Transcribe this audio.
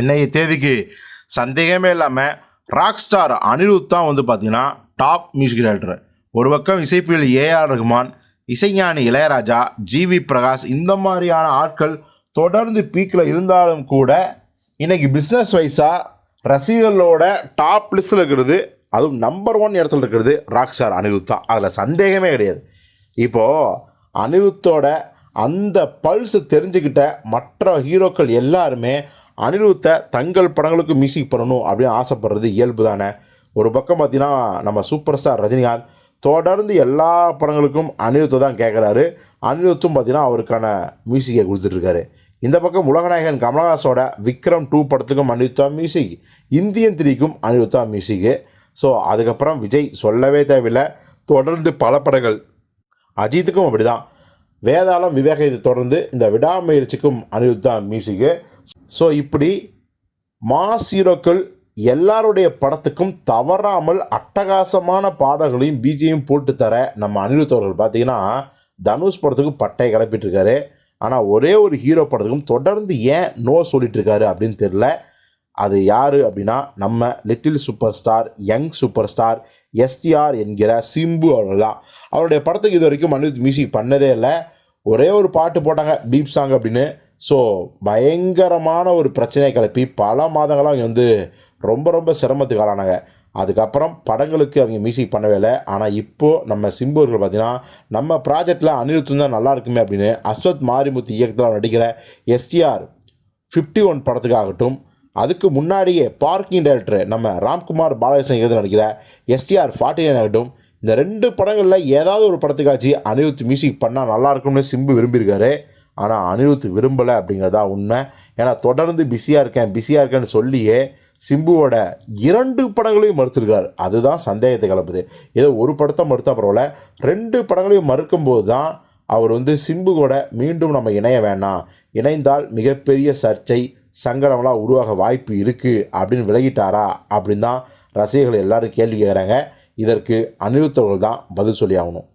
இன்னைக்கு தேதிக்கு சந்தேகமே இல்லாமல் ராக் ஸ்டார் அனிருத் தான் வந்து பார்த்தீங்கன்னா டாப் மியூசிக் டைரக்டர் ஒரு பக்கம் இசைப்பியல் ஏஆர் ரகுமான் இசைஞானி இளையராஜா ஜிவி பிரகாஷ் இந்த மாதிரியான ஆட்கள் தொடர்ந்து பீக்கில் இருந்தாலும் கூட இன்றைக்கி பிஸ்னஸ் வைஸாக ரசிகர்களோட டாப் லிஸ்ட்டில் இருக்கிறது. அதுவும் நம்பர் ஒன் இடத்துல இருக்கிறது ராக் ஸ்டார் அனிருத் தான். அதில் சந்தேகமே கிடையாது. இப்போது அனிருத்தோட அந்த பல்ஸ் தெரிஞ்சுக்கிட்ட மற்ற ஹீரோக்கள் எல்லாருமே அனிருத்தை தங்கள் படங்களுக்கு மியூசிக் பண்ணணும் அப்படின்னு ஆசைப்படுறது இயல்பு தானே ஒரு பக்கம் பார்த்தீங்கன்னா நம்ம சூப்பர் ஸ்டார் ரஜினிகாந்த் தொடர்ந்து எல்லா படங்களுக்கும் அனிருத்தை தான் கேட்குறாரு அனிருத்தும் பார்த்தீங்கன்னா அவருக்கான மியூசிக்கை கொடுத்துட்ருக்காரு. இந்த பக்கம் உலகநாயகன் கமலஹாஸோட விக்ரம் டூ படத்துக்கும் அனிருத்தா மியூசிக் இந்தியன் த்ரீக்கும் அனிருத்தா மியூசிக்கு ஸோ அதுக்கப்புறம் விஜய் சொல்லவே தேவையில்லை. தொடர்ந்து பல படங்கள். அஜித்துக்கும் அப்படி தான் வேதாளம் விவேக இதை தொடர்ந்து இந்த விடாமுயற்சிக்கும் அனிருத் தான் மியூசிக்கு ஸோ இப்படி மாஸ் ஹீரோக்கள் எல்லாருடைய படத்துக்கும் தவறாமல் அட்டகாசமான பாடல்களையும் பிஜியும் போட்டு தர நம்ம அனிருத் அவர்கள் பார்த்தீங்கன்னா தனுஷ் படத்துக்கு பட்டை கிளப்பிட்டுருக்காரு. ஆனால் ஒரே ஒரு ஹீரோ படத்துக்கும் தொடர்ந்து ஏன் நோ சொல்லிட்டு இருக்காரு அப்படின்னு தெரில அது யார் அப்படின்னா நம்ம little super star young super star STR என்கிற சிம்பு அவர்கள் தான். அவருடைய படத்துக்கு இது வரைக்கும் அனிருத் மியூசிக் பண்ணதே இல்லை. ஒரே ஒரு பாட்டு போட்டாங்க பீப் சாங் அப்படின்னு. ஸோ பயங்கரமான ஒரு பிரச்சனையை கிளப்பி பல மாதங்களாக அவங்க வந்து ரொம்ப ரொம்ப சிரமத்துக்கு ஆளானாங்க. அதுக்கப்புறம் படங்களுக்கு அவங்க மியூசிக் பண்ணவே இல்லை. ஆனால் இப்போது நம்ம சிம்புவர்கள் பார்த்தீங்கன்னா நம்ம ப்ராஜெக்டில் அனிருத்தம் தான் நல்லா இருக்குமே அப்படின்னு அஸ்வத் மாரிமுத்து இயக்கத்தில் நடிக்கிற எஸ்டிஆர் ஃபிஃப்டி ஒன் படத்துக்காகட்டும் அதுக்கு முன்னாடியே பார்க்கிங் டைரக்டர் நம்ம ராம்குமார் பாலகிருஷ்ணன் இயக்கத்தில் நடிக்கிற எஸ்டிஆர் ஃபார்ட்டி நைன் ஆகட்டும் இந்த ரெண்டு படங்களில் ஏதாவது ஒரு படத்துக்காச்சு அனிருத் மியூசிக் பண்ணால் நல்லா இருக்கும்னு சிம்பு விரும்பியிருக்காரு. ஆனால் அனிருத் விரும்பலை அப்படிங்கிறதா உண்மை. ஏன்னா தொடர்ந்து பிஸியாக இருக்கேன் பிஸியாக இருக்கேன்னு சொல்லியே சிம்புவோட இரண்டு படங்களையும் மறுத்திருக்கார். அதுதான் சந்தேகத்தை கலப்புது ஏதோ ஒரு படத்தை மறுத்தா பரவாயில்ல. ரெண்டு படங்களையும் மறுக்கும்போது தான் அவர் வந்து சிம்பு கூட மீண்டும் நம்ம இணைய வேணாம். இணைந்தால் மிகப்பெரிய சர்ச்சை சங்கடம்லாம் உருவாக வாய்ப்பு இருக்குது அப்படின்னு விலகிட்டாரா அப்படின்னு தான் ரசிகர்கள் எல்லாரும் கேள்வி கேட்குறாங்க இதற்கு அனிருத்தவர்கள் தான் பதில் சொல்லி ஆகணும்